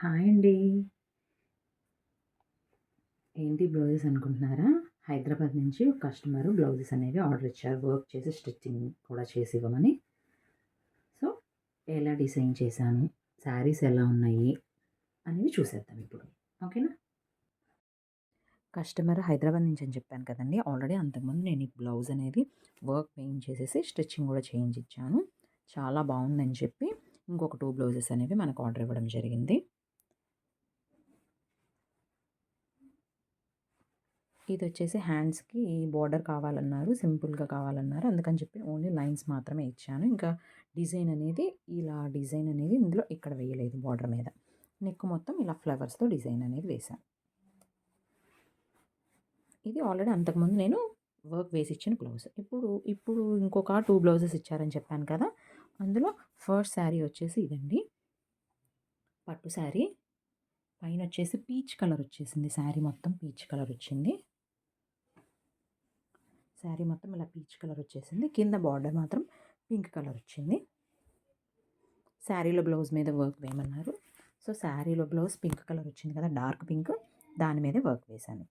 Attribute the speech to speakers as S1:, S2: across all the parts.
S1: Hi అండి. ఏంటి blouses అనుకుంటున్నారా? హైదరాబాద్ నుంచి ఒక కస్టమర్ బ్లౌజెస్ అనేవి ఆర్డర్ ఇచ్చారు. వర్క్ చేసి స్టిచ్చింగ్ కూడా చేసి ఇవ్వమని. సో ఎలా డిజైన్ చేశాను? శారీస్ ఎలా ఉన్నాయి? అనేవి చూసేద్దాం ఇప్పుడు. ఓకేనా? కస్టమర్ హైదరాబాద్ నుంచి అని చెప్పాను కదండి. ఆల్రెడీ అంతకుముందు నేను ఈ బ్లౌజ్ అనేది వర్క్ పెయింట్ చేసేసి స్టిచ్చింగ్ కూడా చేయించి ఇచ్చాను. చాలా బాగుందని చెప్పి ఇంకొక టూ బ్లౌజెస్ అనేవి మనకు ఆర్డర్ ఇవ్వడం జరిగింది. ఇది వచ్చేసి హ్యాండ్స్కి బార్డర్ కావాలన్నారు సింపుల్గా కావాలన్నారు. అందుకని చెప్పి ఓన్లీ లైన్స్ మాత్రమే ఇచ్చాను. ఇంకా డిజైన్ అనేది ఇలా డిజైన్ అనేది ఇందులో ఇక్కడ వేయలేదు బార్డర్ మీద. నెక్ మొత్తం ఇలా ఫ్లవర్స్తో డిజైన్ అనేది వేశాను. ఇది ఆల్రెడీ అంతకుముందు నేను వర్క్ వేసి ఇచ్చిన బ్లౌజ్. ఇప్పుడు ఇప్పుడు ఇంకొక టూ బ్లౌజెస్ ఇచ్చారని చెప్పాను కదా అందులో ఫస్ట్ శారీ వచ్చేసి ఇదండి. పట్టు శారీ. పైన వచ్చేసి పీచ్ కలర్ వచ్చేసింది శారీ మొత్తం పీచ్ కలర్ వచ్చింది. శారీ మొత్తం ఇలా పీచ్ కలర్ వచ్చేసింది. కింద బార్డర్ మాత్రం పింక్ కలర్ వచ్చింది. శారీలో బ్లౌజ్ మీద వర్క్ వేయమన్నారు. సో శారీలో బ్లౌజ్ పింక్ కలర్ వచ్చింది కదా డార్క్ పింక్. దాని మీదే వర్క్ వేశాను.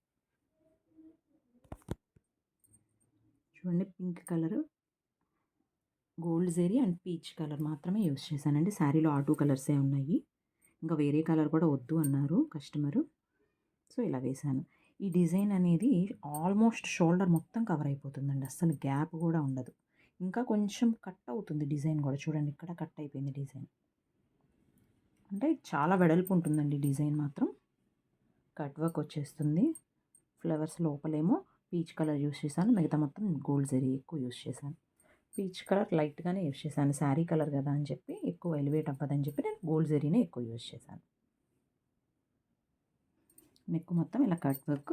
S1: చూడండి pink colour gold zari and peach colour మాత్రమే యూస్ చేశానండి. శారీలో ఆటూ కలర్సే ఉన్నాయి. ఇంకా వేరే కలర్ కూడా వద్దు అన్నారు కస్టమరు. సో ఇలా వేశాను. ఈ డిజైన్ అనేది ఆల్మోస్ట్ షోల్డర్ మొత్తం కవర్ అయిపోతుందండి. అస్సలు గ్యాప్ కూడా ఉండదు. ఇంకా కొంచెం కట్ అవుతుంది డిజైన్ కూడా. చూడండి ఇక్కడ కట్ అయిపోయింది డిజైన్. అంటే చాలా వెడల్పు ఉంటుందండి డిజైన్ మాత్రం. కట్ వర్క్ వచ్చేస్తుంది. ఫ్లవర్స్ లోపలేమో పీచ్ కలర్ యూస్ చేశాను. మిగతా మొత్తం గోల్డ్ జరీ ఎక్కువ యూస్ చేశాను. పీచ్ కలర్ లైట్గానే యూస్ చేశాను. శారీ కలర్ కదా అని చెప్పి ఎక్కువ ఎలివేట్ అవ్వదని చెప్పి నేను గోల్డ్ జరీనే ఎక్కువ యూస్ చేశాను. నెక్ మొత్తం ఇలా కట్ వర్క్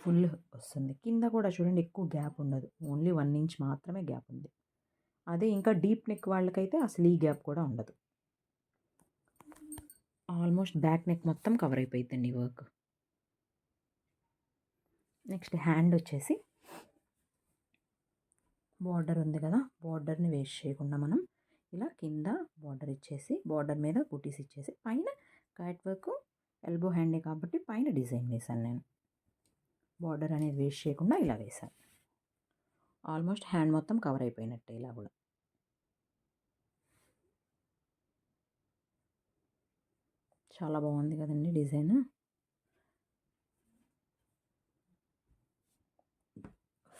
S1: ఫుల్ వస్తుంది. కింద కూడా చూడండి ఎక్కువ గ్యాప్ ఉండదు. ఓన్లీ వన్ ఇంచ్ మాత్రమే గ్యాప్ ఉంది. అదే ఇంకా డీప్ నెక్ వాళ్ళకైతే అసలు ఈ గ్యాప్ కూడా ఉండదు. ఆల్మోస్ట్ బ్యాక్ నెక్ మొత్తం కవర్ అయిపోయిందండి వర్క్. నెక్స్ట్ హ్యాండ్ వచ్చేసి బార్డర్ ఉంది కదా బార్డర్ని వేస్ట్ చేయకుండా మనం ఇలా కింద బార్డర్ ఇచ్చేసి బార్డర్ మీద బుటీస్ ఇచ్చేసి పైన కట్ వర్క్ ఎల్బో హ్యాండే కాబట్టి పైన డిజైన్ వేశాను నేను. బార్డర్ అనేది వేస్ట్ చేయకుండా ఇలా వేశాను. ఆల్మోస్ట్ హ్యాండ్ మొత్తం కవర్ అయిపోయినట్టే ఇలా కూడా. చాలా బాగుంది కదండి డిజైన్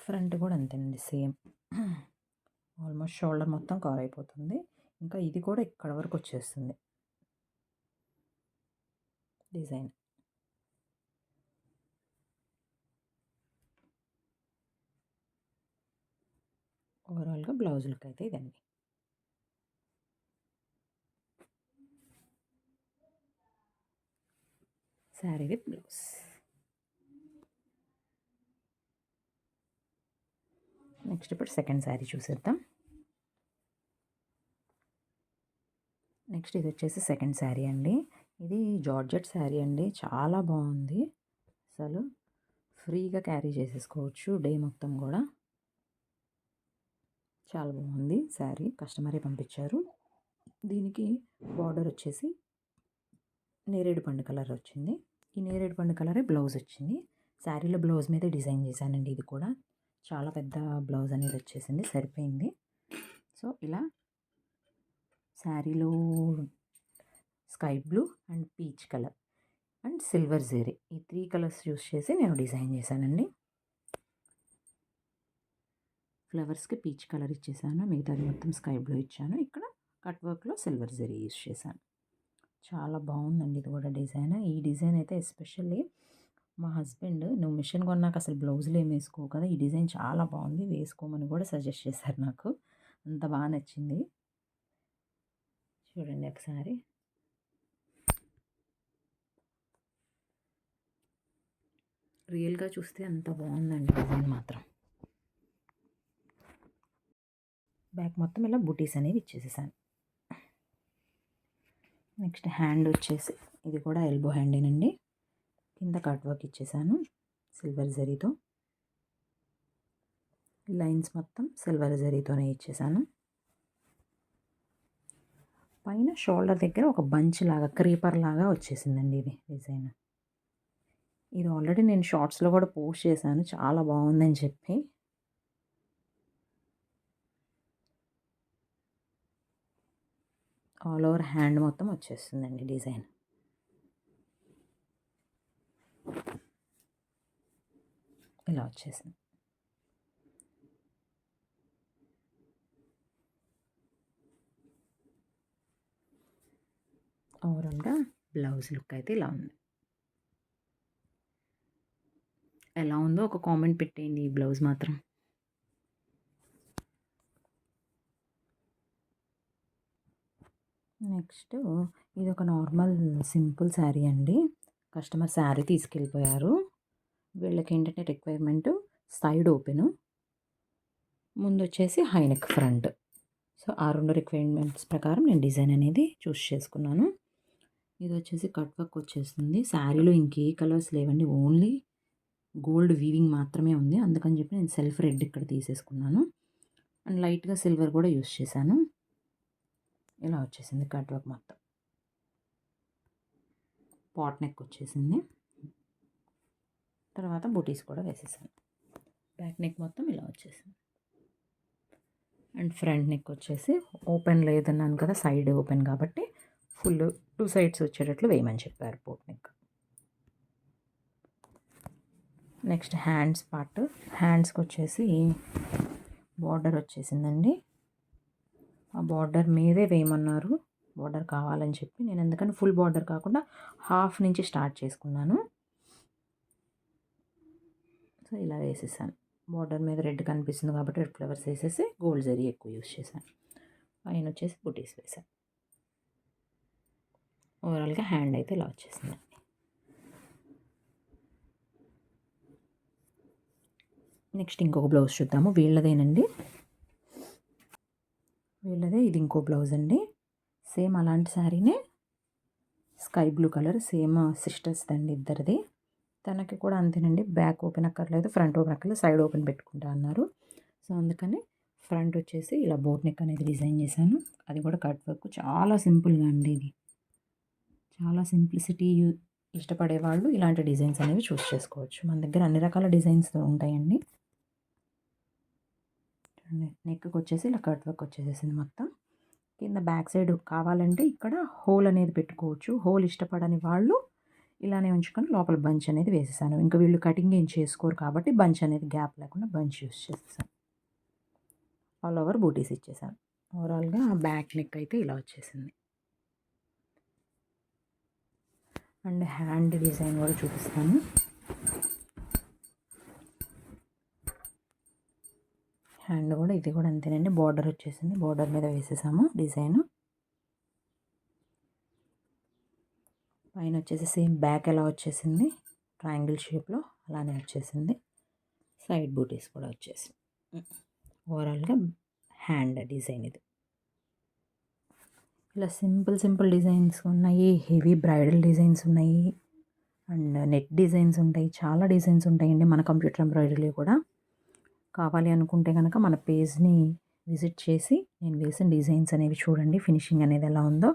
S1: ఫ్రంట్ కూడా అంతేనండి సేమ్ ఆల్మోస్ట్ షోల్డర్ మొత్తం కవర్ అయిపోతుంది. ఇంకా ఇది కూడా ఇక్కడ వరకు వచ్చేస్తుంది. డిజైన్ ఓవరాల్గా బ్లౌజ్ లుక్ అయితే ఇదండి. శారీ విత్ బ్లౌజ్ నెక్స్ట్ ఇప్పుడు సెకండ్ శారీ చూసేద్దాం. నెక్స్ట్ ఇది వచ్చేసి సెకండ్ శారీ అండి. ఇది జార్జెట్ శారీ అండి. చాలా బాగుంది. అసలు ఫ్రీగా క్యారీ చేసేసుకోవచ్చు. డే మొత్తం కూడా. చాలా బాగుంది శారీ. కస్టమరే పంపించారు. దీనికి బార్డర్ వచ్చేసి నేరేడు పండు కలర్ వచ్చింది. ఈ నేరేడు పండు కలరే బ్లౌజ్ వచ్చింది. శారీలో బ్లౌజ్ మీద డిజైన్ చేశానండి ఇది కూడా. చాలా పెద్ద బ్లౌజ్ అనేది వచ్చేసింది. సరిపోయింది. సో ఇలా శారీలో sky blue and peach colour and silver zari. ఈ త్రీ కలర్స్ యూస్ చేసి నేను డిజైన్ చేశానండి. ఫ్లవర్స్కి పీచ్ కలర్ ఇచ్చేసాను. మిగతాది మొత్తం స్కై బ్లూ ఇచ్చాను. ఇక్కడ కట్ వర్క్లో సిల్వర్ జెరీ యూస్ చేశాను. చాలా బాగుందండి ఇది కూడా డిజైన్. ఈ డిజైన్ అయితే ఎస్పెషల్లీ మా హస్బెండ్ నువ్వు మిషన్ కొన్నాక అసలు బ్లౌజులు ఏం వేసుకో కదా ఈ డిజైన్ చాలా బాగుంది వేసుకోమని కూడా సజెస్ట్ చేశారు నాకు. అంత బాగా నచ్చింది. చూడండి ఒకసారి. రియల్గా చూస్తే అంత బాగుందండి డిజైన్ మాత్రం. బ్యాక్ మొత్తం ఇలా బుటీస్ అనేవి ఇచ్చేసేసాను. నెక్స్ట్ హ్యాండ్ వచ్చేసి ఇది కూడా ఎల్బో హ్యాండేనండి. కింద కట్ వర్క్ ఇచ్చేసాను సిల్వర్ జరీతో. లైన్స్ మొత్తం సిల్వర్ జరీతోనే ఇచ్చేసాను. పైన షోల్డర్ దగ్గర ఒక బంచ్ లాగా క్రీపర్ లాగా వచ్చేసిందండి ఇది డిజైన్. ఇది ఆల్రెడీ నేను షార్ట్స్లో కూడా పోస్ట్ చేశాను. చాలా బాగుందని చెప్పి. ఆల్ ఓవర్ హ్యాండ్ మొత్తం వచ్చేస్తుందండి డిజైన్. ఇలా వచ్చేసింది. ఓవరాల్గా బ్లౌజ్ లుక్ అయితే ఇలా ఉంది. ఎలా ఉందో ఒక కామెంట్ పెట్టేయండి ఈ బ్లౌజ్ మాత్రం. నెక్స్ట్ ఇది ఒక నార్మల్ సింపుల్ శారీ అండి. కస్టమర్ శారీ తీసుకెళ్ళిపోయారు. వీళ్ళకి ఏంటంటే రిక్వైర్మెంట్ సైడ్ ఓపెను. ముందు వచ్చేసి హైనెక్ ఫ్రంట్. సో ఆ రెండు రిక్వైర్మెంట్స్ ప్రకారం నేను డిజైన్ అనేది చూస్ చేసుకున్నాను. ఇది వచ్చేసి కట్ వర్క్ వచ్చేస్తుంది. శారీలో ఇంకే కలర్స్ లేవండి. ఓన్లీ గోల్డ్ వీవింగ్ మాత్రమే ఉంది. అందుకని చెప్పి నేను సెల్ఫ్ రెడ్ ఇక్కడ తీసేసుకున్నాను. అండ్ లైట్గా సిల్వర్ కూడా యూస్ చేశాను. ఇలా వచ్చేసింది కట్ వర్క్ మొత్తం. పాట్ నెక్ వచ్చేసింది. తర్వాత బూటీస్ కూడా వేసేసాను. బ్యాక్ నెక్ మొత్తం ఇలా వచ్చేసింది. అండ్ ఫ్రంట్ నెక్ వచ్చేసి ఓపెన్ లేదన్నాను కదా సైడ్ ఓపెన్ కాబట్టి ఫుల్ టూ సైడ్స్ వచ్చేటట్లు వేయమని చెప్పారు pot neck. Next hands part. హ్యాండ్స్కి వచ్చేసి బార్డర్ వచ్చేసిందండి. ఆ బార్డర్ మీదే వేయమన్నారు. బార్డర్ కావాలని చెప్పి నేను ఎందుకని ఫుల్ బార్డర్ కాకుండా హాఫ్ నుంచి స్టార్ట్ చేసుకున్నాను. సో ఇలా వేసేసాను. బార్డర్ మీద రెడ్ కనిపిస్తుంది కాబట్టి రెడ్ ఫ్లవర్స్ వేసేసి గోల్డ్ జరీ ఎక్కువ యూస్ చేశాను. పైన వచ్చేసి బుటీస్ వేసాను ఓవరాల్గా హ్యాండ్ అయితే ఇలా వచ్చేసింది నెక్స్ట్ ఇంకొక బ్లౌజ్ చూద్దాము. వీళ్ళదేనండి? వీళ్ళదే ఇది ఇంకో బ్లౌజ్ అండి. సేమ్ అలాంటి శారీనే. Sky blue colour same sisters అండి ఇద్దరిది. తనకి కూడా అంతేనండి. బ్యాక్ ఓపెన్ అక్కర్లేదు ఫ్రంట్ ఓపెన్ అక్కర్లేదు సైడ్ ఓపెన్ పెట్టుకుంటా అన్నారు. సో అందుకని ఫ్రంట్ వచ్చేసి ఇలా బోట్ నెక్ అనేది డిజైన్ చేశాను. అది కూడా కట్ వర్క్. చాలా సింపుల్గా అండి ఇది. చాలా సింప్లిసిటీ ఇష్టపడే వాళ్ళు ఇలాంటి డిజైన్స్ అనేవి చూస్ చేసుకోవచ్చు. మన దగ్గర అన్ని రకాల డిజైన్స్ ఉంటాయండి. నెక్కి వచ్చేసి ఇలా కట్ వర్క్ వచ్చేసేసింది మొత్తం. కింద బ్యాక్ సైడ్ కావాలంటే ఇక్కడ హోల్ అనేది పెట్టుకోవచ్చు. హోల్ ఇష్టపడని వాళ్ళు ఇలానే ఉంచుకొని లోపల బంచ్ అనేది వేసేసాను. ఇంకా వీళ్ళు కటింగ్ ఏం చేసుకోరు కాబట్టి బంచ్ అనేది గ్యాప్ లేకుండా బంచ్ యూస్ చేసేసాను. ఆల్ ఓవర్ బూటీస్ ఇచ్చేసాను. ఓవరాల్గా బ్యాక్ నెక్ అయితే ఇలా వచ్చేసింది. అండ్ హ్యాండ్ డిజైన్ కూడా చూపిస్తాను. హ్యాండ్ కూడా ఇది కూడా అంతేనండి. బార్డర్ వచ్చేసింది. బార్డర్ మీద వేసేసాము డిజైన్. పైన వచ్చేసి సేమ్ బ్యాక్ ఎలా వచ్చేసింది? ట్రయాంగిల్ షేప్లో అలానే వచ్చేసింది. సైడ్ బూటీస్ కూడా వచ్చేసి. Hmm. ఓవరాల్గా హ్యాండ్ డిజైన్ ఇది. ఇలా సింపుల్ సింపుల్ డిజైన్స్ ఉన్నాయి. హెవీ బ్రైడల్ డిజైన్స్ ఉన్నాయి. అండ్ నెట్ డిజైన్స్ ఉంటాయి. చాలా డిజైన్స్ ఉంటాయండి మన కంప్యూటర్ ఎంబ్రాయిడరీలో కూడా. కావాలి అనుకుంటే కనుక మన పేజ్ని విజిట్ చేసి నేను వేసిన డిజైన్స్ అనేవి చూడండి ఫినిషింగ్ అనేది ఎలా ఉందో.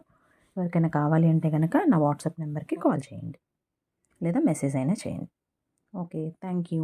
S1: ఎవరికైనా కావాలి అంటే కనుక నా వాట్సాప్ నెంబర్కి కాల్ చేయండి. లేదా మెసేజ్ అయినా చేయండి. Okay thank you